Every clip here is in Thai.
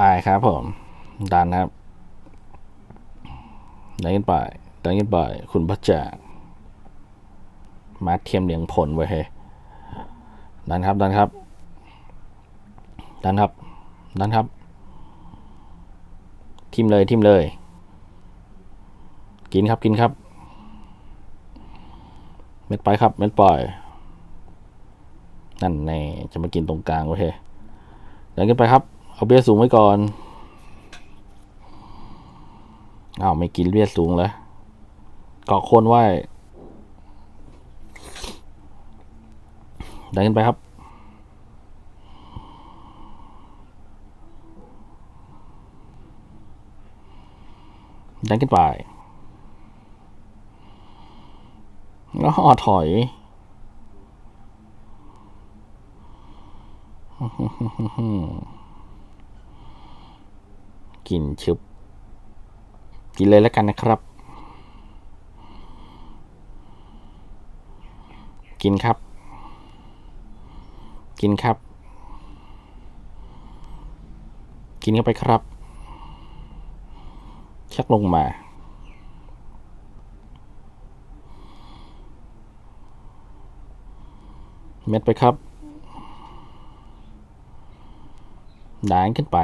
ไปครับผม ดันครับดันขึ้นไปดันขึ้นไปคุณพระจ่ามาเทียมเหลียงผลไว้เฮดันครับ ดันครับ ดันครับ ดันครับ ทิมเลยทิมเลย กินครับกินครับ เม็ดไปครับ เม็ดปล่อย นั่นแน่จะมากินตรงกลางไว้เฮ้ยดันขึ้นไปครับ เอาเบี้ยสูงไว้ก่อนอ้าวไม่กินเบี้ยสูงแล้วเกาะโคนไว้ดันขึ้นไปครับดันขึ้นไปแล้วอถอย กินชุบกินเลยแล้วกันนะครับ กินครับ กินครับ กินเข้าไปครับ ชักลงมาเม็ดไปครับ ด่านขึ้นไป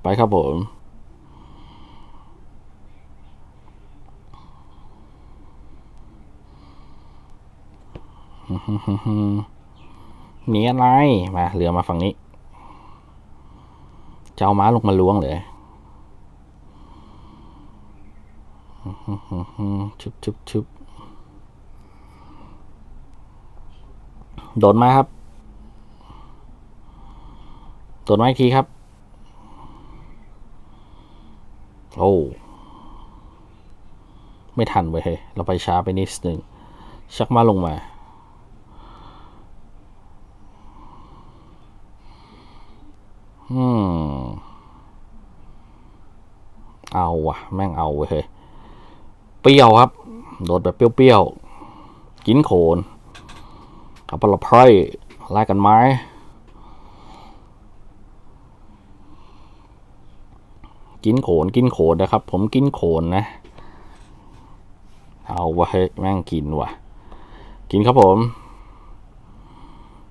ไป ครับผมหนีอะไร มาเรือมาฝั่งนี้จะเอาม้าลงมาล้วงเลยชุบชุบชุบโดนมาครับ โดนมาอีกทีครับ โอ้ ไม่ทันเว้ยเฮ้ยเราไปช้าไปนิดหนึ่งชักมาลงมาอืมเอาวะแม่งเอาเว้ยเฮ้ยเปรี้ยวครับ โดดแบบเปรี้ยวๆ กินโขนเอาปลาไพร่ไล่กันไหมกินโขนกินโขนนะครับ ผมกินโขนนะ เอาวะเฮ้ยแม่งกินวะกินครับผม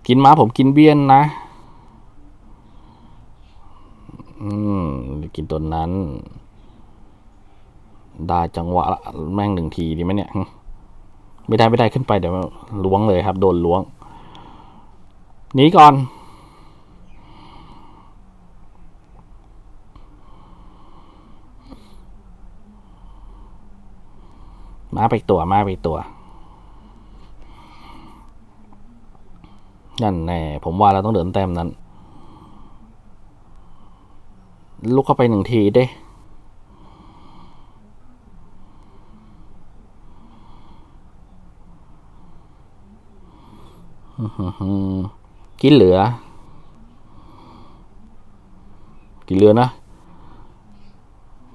กินมาผมกินเบี้ยนนะ อืม กินตัวนั้น ได้จังหวะละแม่งหนึ่งทีดีไหมเนี่ย ไม่ได้ไม่ได้ขึ้นไปเดี๋ยวล้วงเลยครับ โดนล้วงหนีก่อน มาไปตัวมาไปตัวนั่นแน่ผมว่าเราต้องเดินแต้มนั้น ลุกเข้าไปหนึ่งทีเด้กินเหลือ กินเรือนะ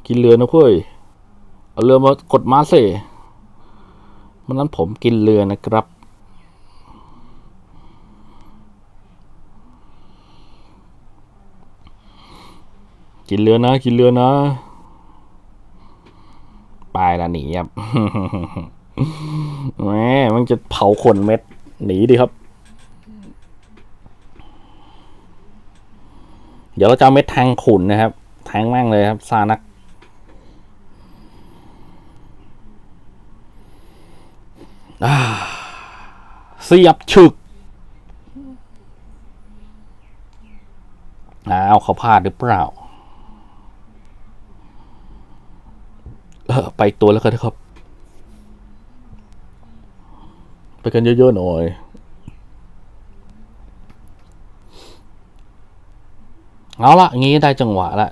กินเรือนะเพื่อยเอาเรือมากดมาเส มันนั้นผมกินเรือนะครับ กินเรือนะ กินเรือนะไปละหนีครับแหมมันจะเผาขนเม็ดหนีดีครับ เดี๋ยวเราจะเอาเม็ดแทงขุนนะครับ แทงแม่งเลยครับซานัก อ่า เสียบฉึกอ้าวเขาพลาดหรือเปล่า เออไปตัวแล้วกันนะครับ ไปกันเยอะๆหน่อยเอาละงี้ได้จังหวะละ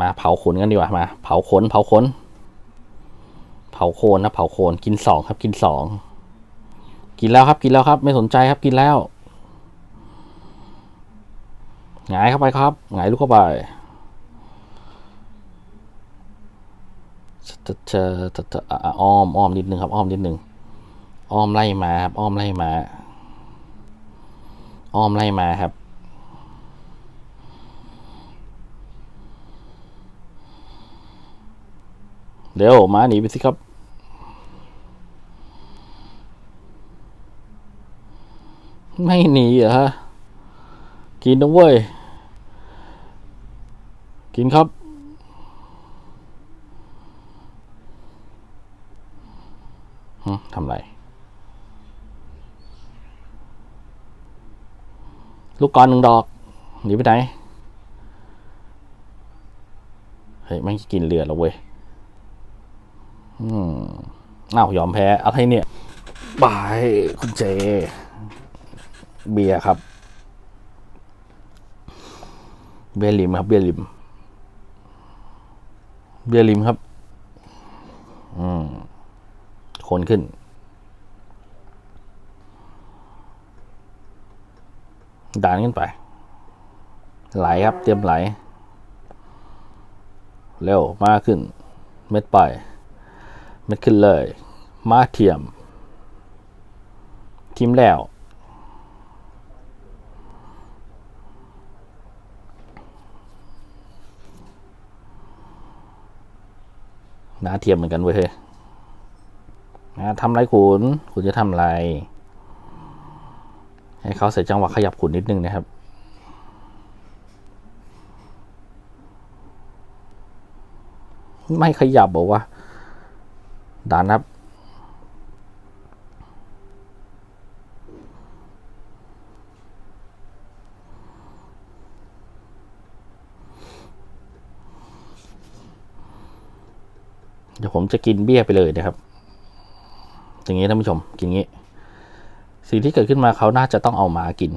มาเผาขนกันดีกว่ามา เผาขนเผาขน เผาโคนนะเผาโคนกินสองครับ กินสองกินแล้วครับ กินแล้วครับ ไม่สนใจครับกินแล้วหงายเข้าไปครับหงายลูกเข้าไปจะจะจะจะอ้อมอ้อมนิดนึงครับ อ้อมนิดนึงอ้อมไล่มาครับ อ้อมไล่มา อ้อมไล่มาครับเดี๋ยวมาหนีไปสิครับ ไม่หนีเหรอฮะ กินนะเว้ย กินครับ ทำไร ลูกกรหนึ่งดอก หนีไปไหน เฮ้ยไม่กินเรือแล้วเว้ย อืมอ้าวยอมแพ้ อะไรเนี่ย บาย คุณเจ เบียร์ครับ เบียร์ลิมครับ เบียร์ลิม เบียร์ลิมครับ อืมคนขึ้น ด่านขึ้นไป ไหลครับ เตรียมไหล เร็วมากขึ้น เม็ดไป เม็ดขึ้นเลย มาเทียมทีมแล้ว นาเทียมเหมือนกันเว้ยเฮ้ยนะทำไรคุณคุณจะทำไรให้เขาใส่จังหวะขยับขุนนิดนึงนะครับไม่ขยับบอกว่าดานครับ เดี๋ยวผมจะกินเบี้ยไปเลยนะครับ อย่างนี้ท่านผู้ชม กินงี้ สิ่งที่เกิดขึ้นมาเขาน่าจะต้องเอาหมากิน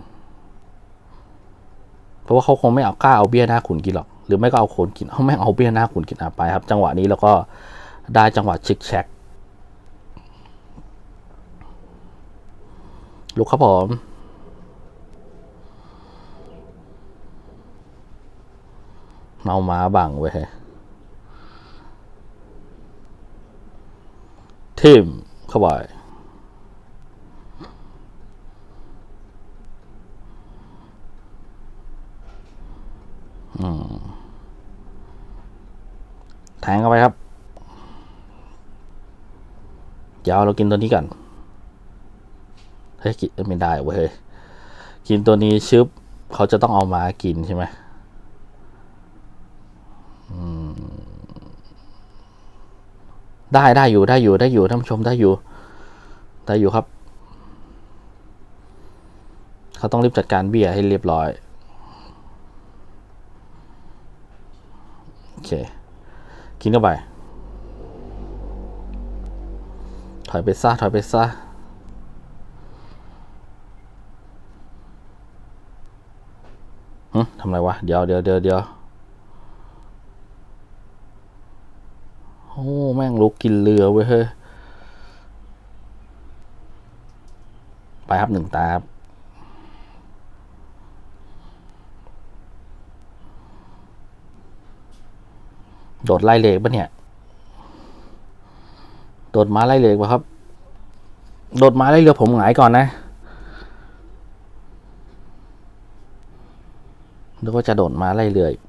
เพราะว่าเขาคงไม่เอากล้าเอาเบี้ยหน้าขุนกินหรอก หรือไม่ก็เอาโคนกินเขาไม่เอาเบี้ยหน้าขุนกินอะไปครับ จังหวะนี้แล้วก็ได้จังหวะชิกแชกลุกครับผมเมาหมาบังเว้ ทิมเข้าไปแทงเข้าไปครับเดี๋ยวเรากินตัวนี้กันเฮ้ยกินไม่ได้เว้ยกินตัวนี้ชึบเขาจะต้องเอามากินใช่ไหมอืม ได้ได้อยู่ได้อยู่ได้อยู่ท่านผู้ชมได้อยู่ ได้อยู่ครับ เขาต้องรีบจัดการเบียร์ให้เรียบร้อย โอเค กินเข้าไปถอยไปซะถอยไปซะหึทำไรวะ เดี๋ยวเดี๋ยวเดี๋ยวเดี๋ยว อ้แม่งลุกกินเรือเว้ยเฮ้ยไปครับหนึ่งตาครับโดดไล่เหล็กปะเนี่ย โดดม้าไล่เหล็กปะครับ โดดม้าไล่เรือผมหงายก่อนนะแล้วก็จะโดดม้าไล่เรืออีก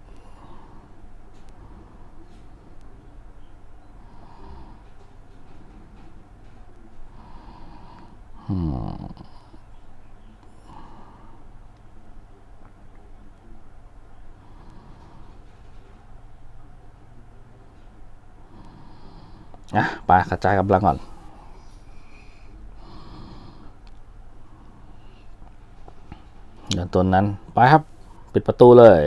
อะไปกระจายกำลังก่อนเดี๋ยวตัวนั้น ไปครับ ปิดประตูเลย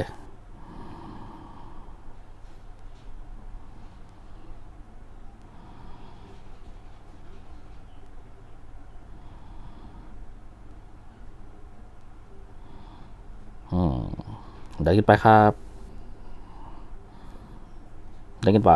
เดี๋ยวกินไปครับเดี๋ยวกินไป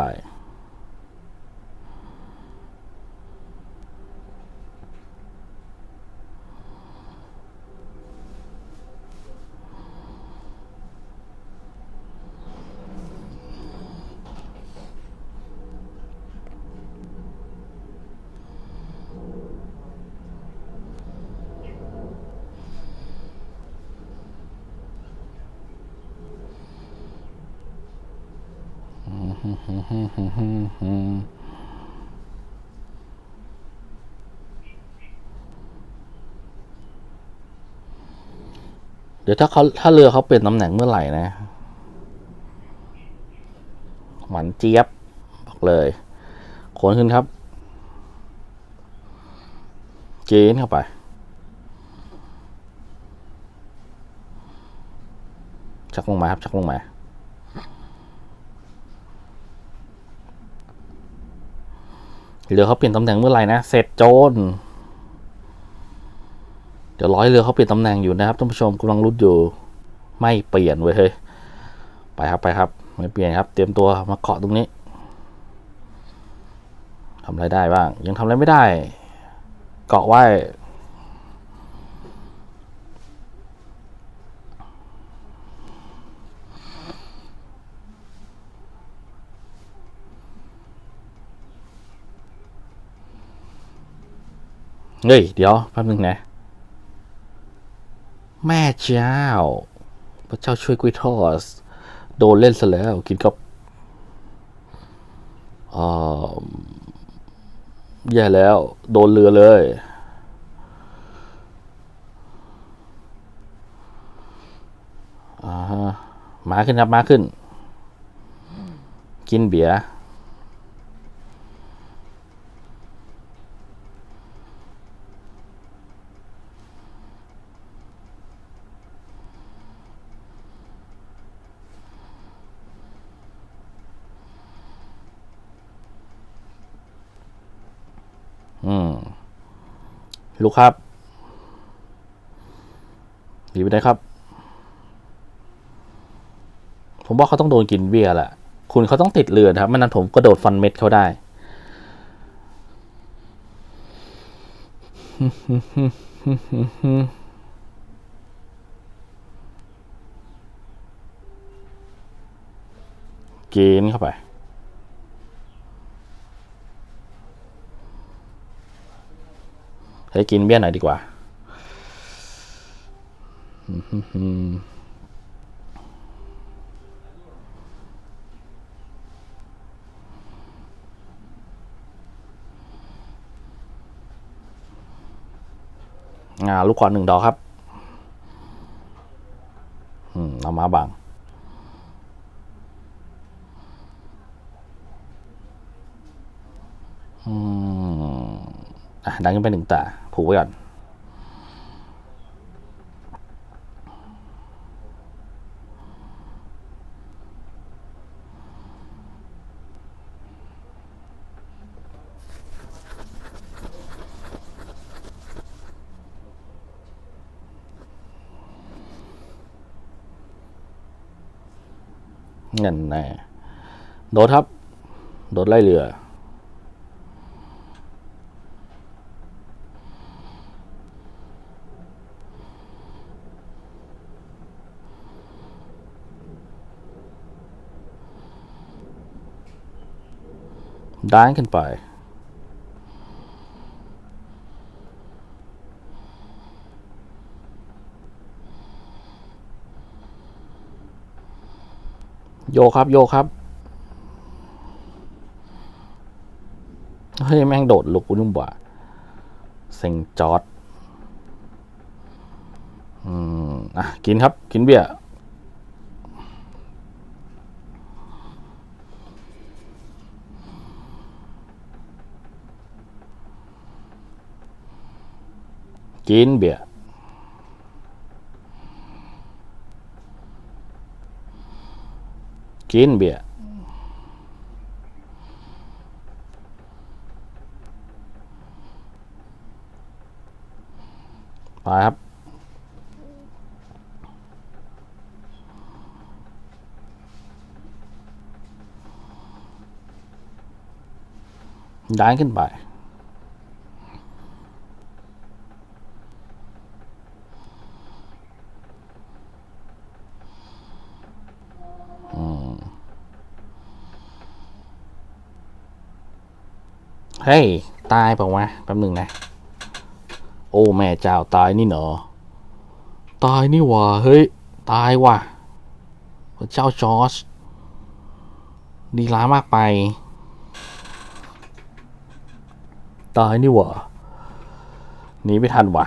เดี๋ยวถ้าเขาถ้าเรือเขาเปลี่ยนตำแหน่งเมื่อไหร่นะหวานเจี๊ยบ บอกเลยโขนขึ้นครับ จีนเข้าไปชักลงมาครับชักลงมา เรือเขาเปลี่ยนตำแหน่งเมื่อไหร่นะเสร็จโจนเดี๋ยวร้อยเรือเขาเปลี่ยนตำแหน่งอยู่นะครับท่านผู้ชมกำลังรุดอยู่ ไม่เปลี่ยนเว้ยเฮ้ยไปครับไปครับไม่เปลี่ยนครับ เตรียมตัวมาเกาะตรงนี้ทำอะไรได้บ้าง ยังทำอะไรไม่ได้ เกาะไว้ เฮ้ย เดี๋ยวแป๊บนึงนะ แม่เจ้า พระเจ้าช่วยกุ้ยทอสโดนเล่นซะแล้วกินกับอ่าแย่แล้ว โดนเรือเลยอ่ามาขึ้นครับ มาขึ้น กินเบียร์ อืมลูกครับดีไปได้ครับ ผมว่าเขาต้องโดนกินเบียร์แหละ คุณเขาต้องติดเรือนครับไม่นั้นผมกระโดดฟันเม็ดเขาได้กินเข้าไป ให้กินเบี้ยหน่อยดีกว่า อ่า ลูกขวานหนึ่งดอกครับ อืมเอามาบังอืมอะดังขึ้นไปหนึ่งตา ผูกไว้ก่อนเงินแน่โดดครับ โดดไล่เรือ ด้านขึ้นไป โยครับ โยครับ เฮ้ย แม่งโดดลุกนุ่มกว่าเซ็งจอดอืม อะ กินครับ กินเบียร์ กินเบียร์กินเบียร์ไปครับย้ายขึ้นไป เฮ้ย ตายเปล่าวะแป๊บหนึ่งนะ โอ้แม่เจ้าตายนี่เนอตายนี่ว่าเฮ้ย ตายว่ะพระเจ้าจอร์จดีล้ามากไป ตายนี่ว่าหนีไม่ทันว่ะ